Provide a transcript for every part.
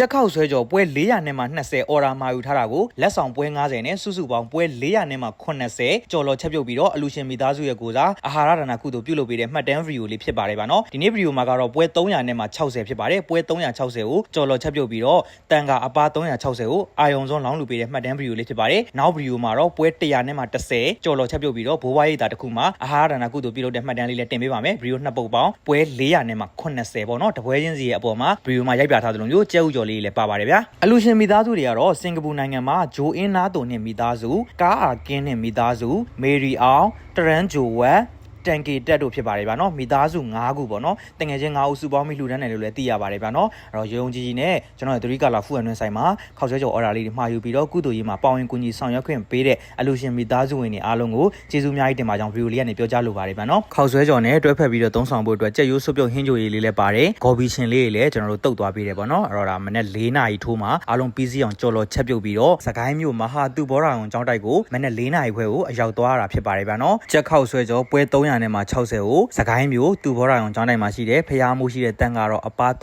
ကြက်ခောက်ဆွဲကြော်ပွဲ400နဲ့မှ20အော်ဒါမှာယူထားတာကိုလက်ဆောင်ပွဲ90နဲ့စုစုပေါင်းပွဲ400နဲ့မှ80ကြော်လော်ချက်ပြုတ်ပြီးတော့အလူရှင်မိသားစုရဲ့ကိုစားအာဟာရဒါနကုသိုလ်ပြုလုပ်ပေးတဲ့မှတ်တမ်းဗီဒီယိုလေးဖြစ်ပါတယ်ဗျာနော်ဒီနေ့ဗီဒီယိုမှာကတော့ပွဲ300နဲ့မှ60ဖြစ်ပါတယ်ပွဲ360ကိုကြော်လော်ချက်ပြုတ်ပြီးတော့တန်ကအပား360ကိုအာယုံစွန်းလောင်းလူပေးတဲ့မှတ်တမ်းဗီဒီယိုလေးဖြစ်ပါတယ်နောက်ဗီဒီယိုမှာတော့ပွဲ100နဲ့မှ10ကြော်လော်ချက်ပြုတ်ပြီးတော့ဘိုးဘွားရိပ်သာတစ်ခုမှာအာဟာရဒါနကုသိုလ်ပြုလုပ်တဲ့မှတ်တမ်းလေးလည်းတင်ပေးပါမယ်ဗီဒီယိုနှစ်ပုတ်ပေါင်းပွဲ400နဲ့မှ80ပေါ့နော်တပွဲချင်းစီရဲ့အပေါ်မှာဗီဒီယိုမှာရိုက်ပြထားသလိုမျိုးကျဲဥကြော်လေးလည်းပါပါတယ်ဗျာအလူရှင်မိသားစုတွေကတော့စင်ကာပူနိုင်ငံမှာဂျိုအင်းနာတုံနှင့်မိသားစုကားအာကင်းနှင့်မိသားစုမေရီအောင်တရန်ဂျိုဝက် တန်ကေတက်တို့ဖြစ်ပါတယ်ဗျာနော်မိသားစု၅ခုပေါ့နော်တငယ်ချင်း၅ဦးစုပေါင်းပြီးလှူဒန်းတယ်လို့လည်းသိရပါတယ်ဗျာနော်အဲ့တော့ရုံကြီးကြီးနဲ့ကျွန်တော်ရဲ့သရီကာလာဖူအန်တွင်ဆိုင်မှာခောက်ဆွဲကြော်အော်ဒါလေးတွေမှာယူပြီးတော့ကုသိုလ်ရေးမှာပေါဝင်ကူညီဆောင်ရွက်ခွင့်ပေးတဲ့အလူရှင်မိသားစုဝင်တွေအားလုံးကိုကျေးဇူးအများကြီးတင်ပါကြောင်းဗီဒီယိုလေးကနေပြောကြားလိုပါတယ်ဗျာနော်ခောက်ဆွဲကြော်နဲ့တွဲဖက်ပြီးတော့သုံးဆောင်ဖို့အတွက်ကြက်ရိုးစုပ်ပြုတ်ဟင်းကြိုရေးလေးလည်းပါတယ်ဂေါ်ဘီရှင်လေးတွေလည်းကျွန်တော်တို့တုတ်သွားပေးတယ်ပေါ့နော်အဲ့တော့ဒါမနေ့၄နာရီထိုးမှာအားလုံးပြီးစီးအောင်ကြော်လော်ချက်ပြုတ်ပြီးတော့စကိုင်းမြို့မဟာသူဘောရာအောင်ကျောင်းတိုက်ကိုမနေ့၄နာရီခွဲကိုအရောက်သွားတာဖြစ်ပါတယ်ဗျာနော်ကြက်ခောက်ဆွဲကြော်ပွဲ300နဲ့မှ60ကိုစကိုင်းမြို့သူဘောရာအောင်ကျောင်းတိုက်မှာရှိတဲ့ဖျားမှုရှိတဲ့တန်ကတော့အပါ350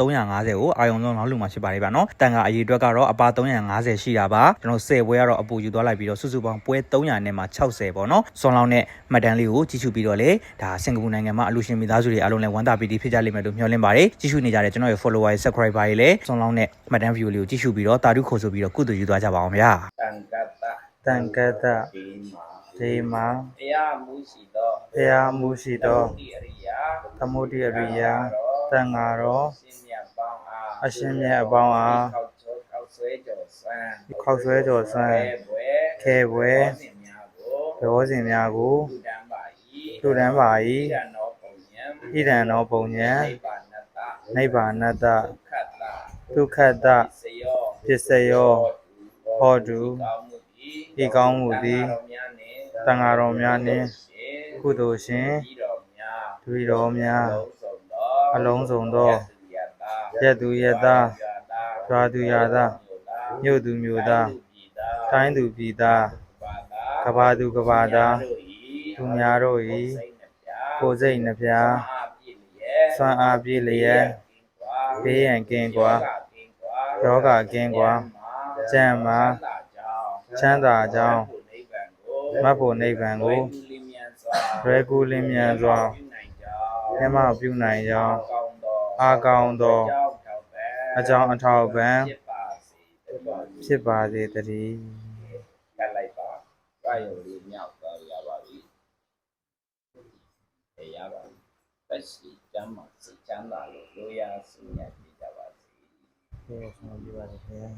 ကိုအာယုံလုံးလောက်လူမှာဖြစ်ပါတယ်ဗျာနော်တန်ကအရေးအတွက်ကတော့အပါ350ရှိတာပါကျွန်တော်10ပွဲကတော့အပူယူသွားလိုက်ပြီးတော့စုစုပေါင်းပွဲ300နဲ့မှ60ပေါ့နော်စွန်လောင်းနဲ့မှတ်တမ်းလေးကိုကြည့်ရှုပြီးတော့လေဒါစင်ကာပူနိုင်ငံမှာအလူရှင်မိသားစုတွေအားလုံးလည်းဝမ်းသာပီတိဖြစ်ကြလိမ့်မယ်လို့မျှော်လင့်ပါတယ်ကြည့်ရှုနေကြတဲ့ကျွန်တော်ရဲ့ follower ရဲ့ subscriber တွေလည်းစွန်လောင်းနဲ့မှတ်တမ်း view လေးကိုကြည့်ရှုပြီးတော့တာဓုခေါ်ဆိုပြီးတော့ကုသိုလ်ယူသွားကြပါအောင်ဗျာတန်ကတ္တတန်ကတ္တ ဒီမှာဒီမှာတရားမှုရှိသောဖျားမှုရှိသောဒီအရိယာသမုဒိယရိယာတန်ဃာတော်ရှင်မြတ်ပေါင်းအားအရှင်မြတ်အပေါင်းအားခောက်ချိုးခောက်ဆွဲကြော်ဆန်းခောက်ဆွဲကြော်ဆွမ်းဘွယ်ခဲပွဲဘောဇင်များကိုဒေဝစဉ်များကိုလူတန်းပါ၏လူတန်းပါဣ၏ဒံနောပုံညံဣဒံသောပုံညံနိဗ္ဗာနတ္တနိဗ္ဗာနတ္တခတ္တဒုက္ခတစယောပစ္စယောဟောတုဤကောင်းမှုသည်ဤကောင်းမှုသည် တန်ဃာတော်များနှင့်တန်ဃာတော်များနှင့်ကုသိုလ်ရှင်ဤတော်များဒွိတော်များအလုံးစုံသောယက်သူယက်သားရွာသူရွာသားမြို့သူမြို့သားတိုင်းသူပြည်သားကဘာသူကဘာသားသူများတို့၏ကိုယ်စိတ်နှပြဆွမ်းအားပြည့်လျက်ဘေးရန်ကင်းကွာယောဂကင်းကွာကျမ်းမာချမ်းသာကြောင်း မတ်ဖို့နိဗ္ဗာန်ကိုရွယ်ကူလင်းမြန်စွာမြတ်မပြုနိုင်ကြောင်းအာကောင်းသောအကြောင်းအထောက်ပံ့ဖြစ်ပါစေတည်းကလိုက်ပါပြရုံလေးမြောက်သွားရပါပြီ။အေးရပါပြီ။တက်စီကျမ်းမှာစိတ်ချမ်းသာလို့လိုရာစဉ့်ညက်ကြပါစေ။ကျေးဇူးဆောင်ပြပါစေခင်ဗျာ